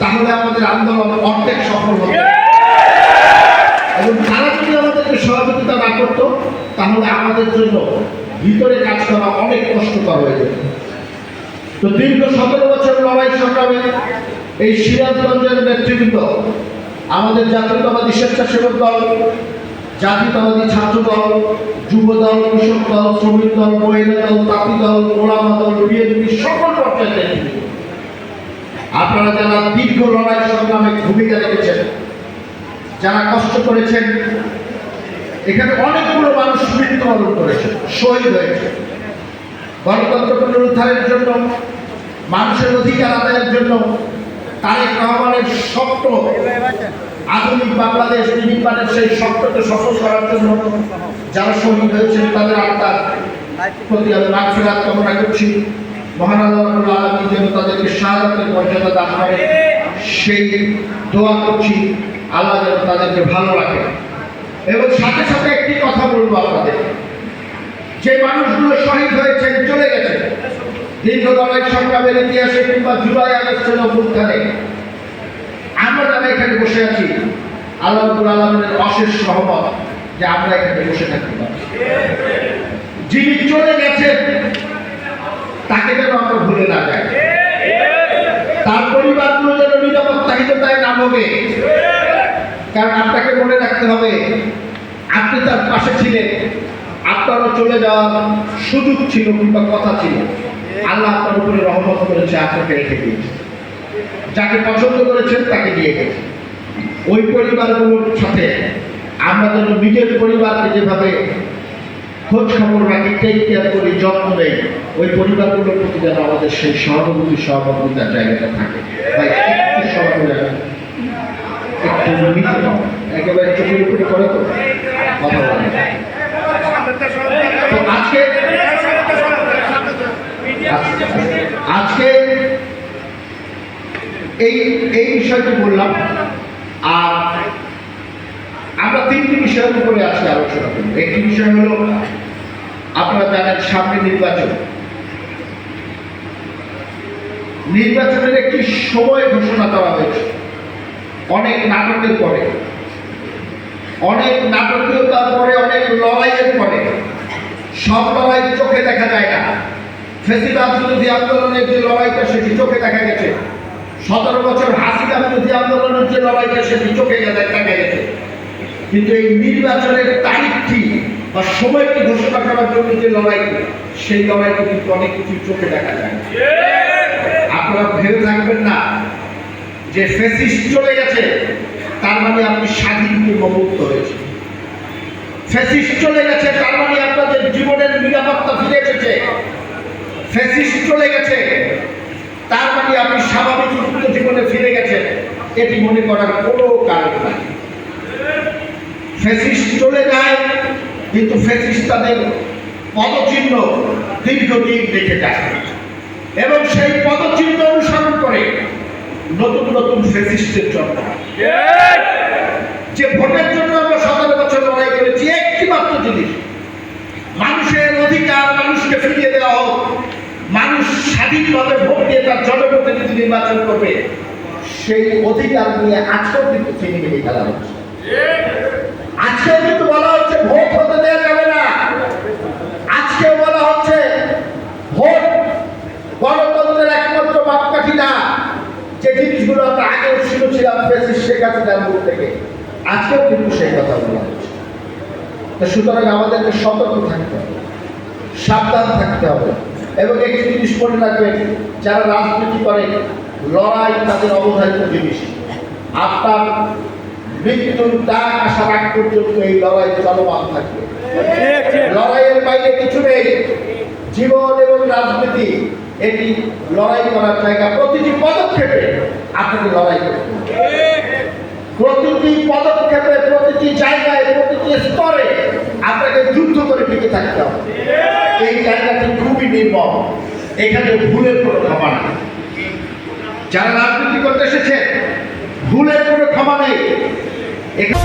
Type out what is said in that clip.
তাহলে আমাদের আন্দোলন অর্ধেক সফল হতো এবং তারা যদি আমাদেরকে সহযোগিতা না করতো, তাহলে আমাদের জন্য ভিতরে কাজ করা অনেক কষ্টকর হয়ে যেত। তো দীর্ঘ সতেরো বছর লড়াই সংগ্রামে এই সিরাজগঞ্জের নেতৃবৃন্দ, আমাদের জাতীয়তাবাদী স্বেচ্ছাসেবক দল জাতীয়তাবাদী ছাত্র দল, যুব দল, কৃষক দল, শ্রমিক দল, মহিলা দল, তাঁতি দল ওলামা দল, বিএনপি, সকল নেতৃবৃন্দ। আপনারা যারা দীর্ঘ লড়াই সংগ্রামে ভূমিকা রেখেছেন, যারা কষ্ট করেছেন, এখানে অনেকগুলো মানুষ মৃত্যুবরণ করেছে শহীদ হয়েছে গণতন্ত্র পুনরুদ্ধারের জন্য, মানুষের অধিকার আদায়ের জন্য তারেক রহমানের স্বপ্ন আধুনিক বাংলাদেশ নির্মাণের সেই স্বপ্নকে সফল করার জন্য যারা শহীদ হয়েছেন, তাদের আত্মার প্রতি আমি মাগফিরাত কামনা করছি। মহান আল্লাহ আলমী যেন তাদেরকে শাহাদাতের মর্যাদা দান করে সেই দোয়া করছি। আল্লাহ যেন তাদেরকে ভালো রাখে। এবং সাথে সাথে একটি কথা বলব আপনাদের। যে মানুষগুলো শহীদ হয়েছেন, চলে গেছেন, দীর্ঘ লড়াই সংগ্রামের ইতিহাসে কিংবা জুলাই আগস্টের অভ্যুত্থানে এখানে বসে আছি। আল্লাহ আলমের অশেষ সহমত যে আমরা এখানে বসে থাকতে পারি যিনি চলে গেছেন, তাকে যেন আমরা ভুলে না যাই। তার পরিবারগুলো যেন নিরাপত্তাহীনতায় না ভোগে। কারণ আপনাকে মনে রাখতে হবে, আপনি তার পাশে ছিলেন, আপনারও চলে যাওয়ার সুযোগ ছিল কিংবা কথা ছিল। আল্লাহ আপনার উপরে রহমত করেছে, আপনাকে রেখে দিয়েছে। যাকে পছন্দ করেছেন, তাকে দিয়ে গেছে। ওই পরিবারগুলোর সাথে। আমরা যেন নিজের পরিবারকে যেভাবে খোঁজ খবর রাখি টেক কেয়ার করি, যত্ন নেই, ওই পরিবারগুলোর প্রতি যেন আমাদের সেই সহানুভূতি সহমর্মিতার জায়গাটা থাকে। ভাই, একটু সময় একটু একেবারে চোখের উপরে করে তো। কথা বলে তো আজকে আজকে এই এই বিষয়টি বললাম। আর আমরা তিনটি বিষয়ের উপরে আজকে আলোচনা করব। একটি বিষয় হলো, আপনারা জানেন সামনে নির্বাচন। নির্বাচনের একটি সময় ঘোষণা করা হয়েছে। অনেক নাটকের পরে। অনেক নাটকীয়তার পরে, অনেক লড়াইয়ের পরে। সব লড়াই চোখে দেখা যায় না। ফেসিবাদ বিরোধী আন্দোলনের যে লড়াইটা, সেটি চোখে দেখা গেছে। সতেরো বছর হাসিনা বিরোধী আন্দোলনের যে লড়াইটা সেটি চোখে গেছে দেখা গেছে। কিন্তু এই নির্বাচনের তারিখটি বা সময়টি ঘোষণা করার জন্য যে লড়াইটি সেই লড়াইটি কিন্তু অনেক কিছু চোখে দেখা যায়। আপনারা ভেবে থাকবেন না যে ফেসিস্ট চলে গেছে, তার মানে আপনি স্বাধীন কিংবা মুক্ত হয়েছে ফেসিস্ট চলে গেছে, তার মানে আপনাদের জীবনের নিরাপত্তা ফিরে এসেছে। ফেসিস্ট চলে গেছে, তার মানে আপনি স্বাভাবিক মুক্ত জীবনে ফিরে গেছেন, এটি মনে করার কোনো কারণ নাই। ফেসিস্ট চলে যায়, কিন্তু ফেসিস্ট তাদের পদচিহ্ন দীর্ঘদিন রেখে যায়। এবং সেই পদচিহ্ন অনুসরণ করে নতুন নতুন ফেসিস্টের জন্ম যে ভোটের জন্য আমরা সতেরো বছর লড়াই করেছি একটি মাত্র জিনিস, মানুষের অধিকার মানুষকে ফিরিয়ে দেওয়া হোক স্বাধীনভাবে ভোট দিয়ে তার জনপ্রতিনিধি নির্বাচন করবে। সেই অধিকার নিয়ে আজকেও কিন্তু ছিনিমিনি খেলা হচ্ছে। আজকে কিন্তু বলা হচ্ছে ভোট হতে দেওয়া যাবে না। আজকে বলা হচ্ছে ভোট গণতন্ত্রের একমাত্র মাপকাঠি না। যে জিনিসগুলো আমরা আগেও শুনেছিলাম ফেসিস শেখ হাসিনার মুখ থেকে, আজকেও কিন্তু সেই কথা বলা হচ্ছে। সুতরাং আমাদেরকে সতর্ক থাকতে হবে, সাবধান থাকতে হবে। এবং একটি জিনিস মনে রাখবেন, যারা রাজনীতি করে, লড়াই তাদের অবধারিত জিনিস। আপনার মৃত্যুর ডাক আসার আগ পর্যন্ত এই লড়াই চলমান থাকবে। লড়াইয়ের বাইরে কিছু নেই। জীবন এবং রাজনীতি, এটি লড়াই করার জায়গা। প্রতিটি পদক্ষেপে আপনাকে লড়াই করতে। প্রতিটি পদক্ষেপে, প্রতিটি জায়গায়, প্রতিটি স্তরে আপনাকে যুদ্ধ করে টিকে থাকতে হবে। এই জায়গাটি নির্মম এখানে ভুলের কোনো ক্ষমা নেই। যারা রাজনীতি করতে এসেছে, ভুলের কোনো ক্ষমা নেই। এখানে